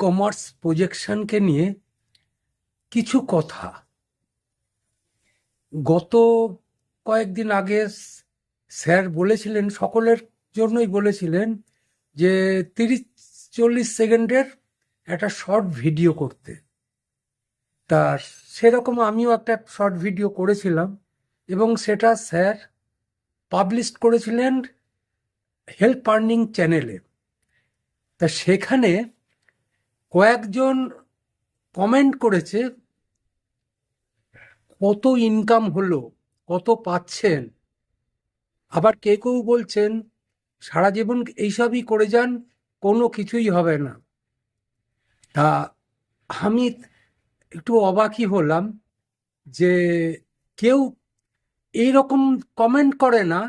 Commerce প্রজেকশনকে নিয়ে কিছু কথা। গত কয়েকদিন আগে স্যার বলেছিলেন, সকলের জন্যই বলেছিলেন যে তিরিশ চল্লিশ সেকেন্ডের একটা শর্ট ভিডিও করতে। তা সেরকম আমিও একটা শর্ট ভিডিও করেছিলাম এবং সেটা স্যার পাবলিশ করেছিলেন হেল্প আর্নিং চ্যানেলে তা সেখানে কয়েকজন কমেন্ট করেছে, কত ইনকাম হলো, কত পাচ্ছেন? আবার কেউ কেউ বলছেন, সারা জীবন এইসবই করে যান, কোনো কিছুই হবে না। তা আমি একটু অবাকই হলাম যে কেউ এই রকম কমেন্ট করে না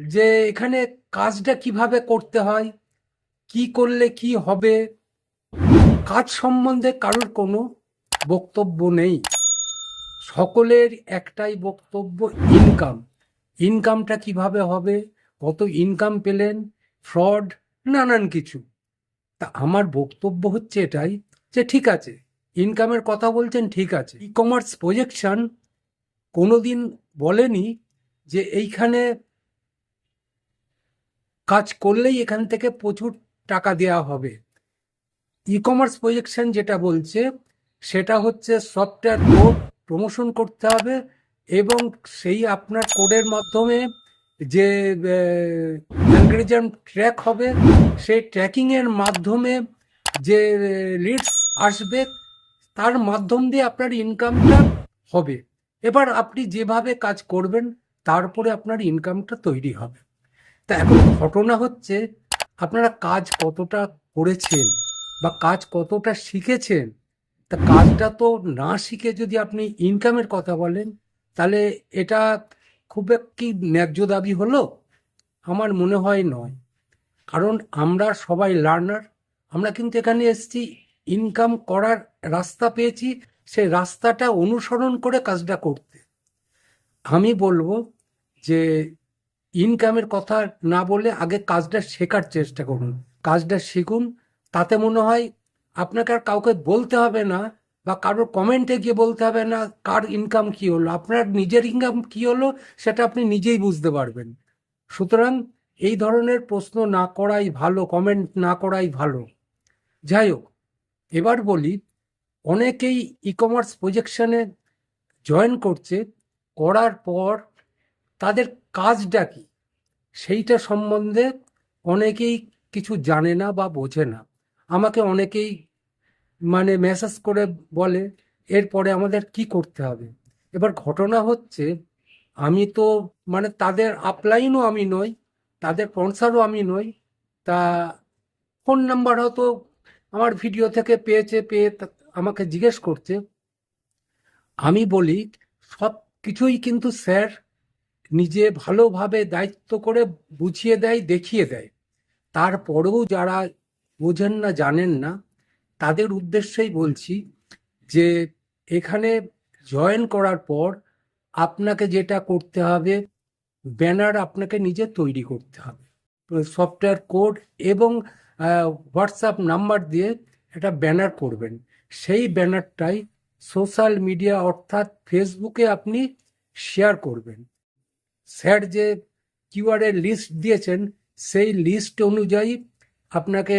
যে এখানে কাজটা কীভাবে করতে হয়, কি করলে কি হবে কাজ সম্বন্ধে কারোর কোনো বক্তব্য নেই। সকলের একটাই বক্তব্য ইনকাম ইনকামটা কীভাবে হবে? কত ইনকাম পেলেন? ফ্রড নানান কিছু। তা আমার বক্তব্য হচ্ছে এটাই যে ঠিক আছে ইনকামের কথা বলছেন, ঠিক আছে। ই কমার্স প্রজেকশন কোনোদিন বলেনি যে এইখানে কাজ করলেই এখান থেকে প্রচুর টাকা দেওয়া হবে। ই কমার্স প্রজেকশন যেটা বলছে, সেটা হচ্ছে সফটওয়্যার কোড প্রমোশন করতে হবে এবং সেই আপনার কোডের মাধ্যমে যে অ্যালগোরিজম ট্র্যাক হবে, সেই ট্র্যাকিংয়ের মাধ্যমে যে লিডস আসবে, তার মাধ্যম দিয়ে আপনার ইনকামটা হবে। এবার আপনি যেভাবে কাজ করবেন তারপরে আপনার ইনকামটা তৈরি হবে। তা এখন ঘটনা হচ্ছে, আপনারা কাজ কতটা করেছেন? বা কাজ কতটা শিখেছেন, তা কাজটা তো না শিখে যদি আপনি ইনকামের কথা বলেন, তাহলে এটা খুব কি ন্যায্য দাবি হলো? আমার মনে হয় নয়। কারণ আমরা সবাই লার্নার আমরা কিন্তু এখানে এসেছি ইনকাম করার রাস্তা পেয়েছি, সেই রাস্তাটা অনুসরণ করে কাজটা করতে। আমি বলব যে ইনকামের কথা না বলে আগে কাজটা শেখার চেষ্টা করুন, কাজটা শিখুন তাতে মনে হয় আপনাকে আর কাউকে বলতে হবে না বা কারোর কমেন্টে গিয়ে বলতে হবে না কার ইনকাম কি হলো, আপনার নিজের ইনকাম কি হলো সেটা আপনি নিজেই বুঝতে পারবেন। সুতরাং এই ধরনের প্রশ্ন না করাই ভালো কমেন্ট না করাই ভালো। যাই হোক, এবার বলি, অনেকেই ই কমার্স প্রজেকশনে জয়েন করছে, করার পর তাদের কাজটা কি? সেইটা সম্বন্ধে অনেকেই কিছু জানে না বা বোঝে না। আমাকে অনেকেই মানে মেসেজ করে বলে, এরপরে আমাদের কি করতে হবে? এবার ঘটনা হচ্ছে, আমি তো মানে তাদের আপলাইনও আমি নই, তাদের স্পন্সারও আমি নই। তা ফোন নাম্বার হয়তো আমার ভিডিও থেকে পেয়েছে, পেয়ে আমাকে জিজ্ঞেস করছে। আমি বলি, সব কিছুই কিন্তু স্যার নিজে ভালোভাবে দায়িত্ব করে বুঝিয়ে দেয়, দেখিয়ে দেয়। তারপরেও যারা বোঝেন না, জানেন না, তাদের উদ্দেশ্যেই বলছি যে এখানে জয়েন করার পর আপনাকে যেটা করতে হবে, ব্যানার আপনাকে নিজে তৈরি করতে হবে। সফটওয়্যার কোড এবং হোয়াটসঅ্যাপ নাম্বার দিয়ে একটা ব্যানার করবেন। সেই ব্যানারটাই সোশ্যাল মিডিয়া অর্থাৎ ফেসবুকে আপনি শেয়ার করবেন। স্যার যে কিউআরের লিস্ট দিয়েছেন, সেই লিস্ট অনুযায়ী আপনাকে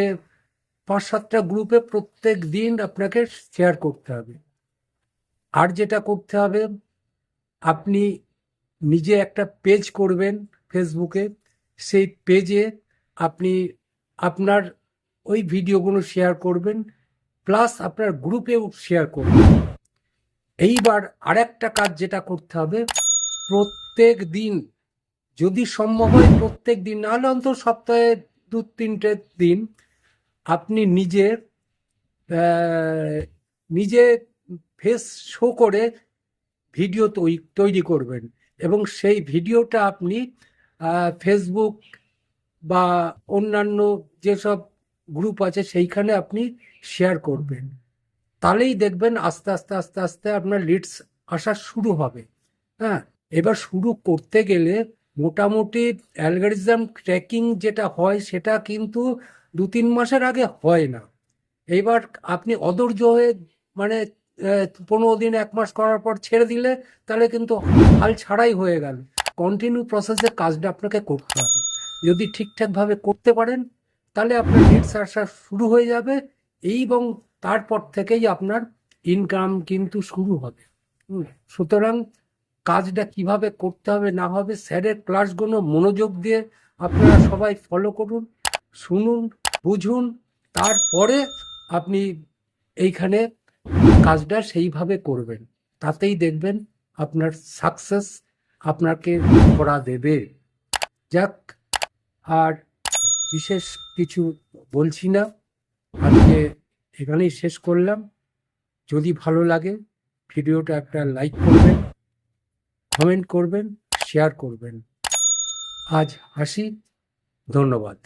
পাঁচ সাতটা গ্রুপে প্রত্যেক দিন আপনাকে শেয়ার করতে হবে। আর যেটা করতে হবে, আপনি নিজে একটা পেজ করবেন ফেসবুকে সেই পেজে আপনি আপনার ওই ভিডিওগুলো শেয়ার করবেন প্লাস আপনার গ্রুপেও শেয়ার করবেন। এইবার আরেকটা কাজ যেটা করতে হবে, প্রত্যেক দিন, যদি সম্ভব হয় প্রত্যেক দিন, নাহলে অন্তত সপ্তাহে দু তিনটে দিন আপনি নিজের নিজে ফেস শো করে ভিডিও তৈরি করবেন এবং সেই ভিডিওটা আপনি ফেসবুক বা অন্যান্য যেসব গ্রুপ আছে সেইখানে আপনি শেয়ার করবেন। তাহলেই দেখবেন আস্তে আস্তে আস্তে আস্তে আপনার লিডস আসা শুরু হবে। হ্যাঁ এবার শুরু করতে গেলে মোটামুটি অ্যালগারিজম ট্র্যাকিং যেটা হয় সেটা কিন্তু দু তিন মাসের আগে হয় না। এইবার আপনি অধৈর্য হয়ে মানে পনেরো দিন, এক মাস করার পর ছেড়ে দিলে তাহলে কিন্তু হাল ছাড়াই হয়ে গেল। কন্টিনিউ প্রসেসে কাজটা আপনাকে করতে হবে। যদি ঠিকঠাকভাবে করতে পারেন, তাহলে আপনার লিডস আসা শুরু হয়ে যাবে এবং তারপর থেকেই আপনার ইনকাম কিন্তু শুরু হবে। সুতরাং কাজটা কীভাবে করতে হবে, না হবে স্যারের ক্লাসগুলো মনোযোগ দিয়ে আপনারা সবাই ফলো করুন, শুনুন বুঝুন, তারপরে আপনি এইখানে কাজটা সেইভাবে করবেন। তাতেই দেখবেন আপনার সাকসেস আপনাকে করা দেবে। যাক, আর বিশেষ কিছু বলছি না। আজকে এখানেই শেষ করলাম। যদি ভালো লাগে, ভিডিওটা একটা লাইক করবেন কমেন্ট করবেন শেয়ার করবেন। আজ আসি। ধন্যবাদ।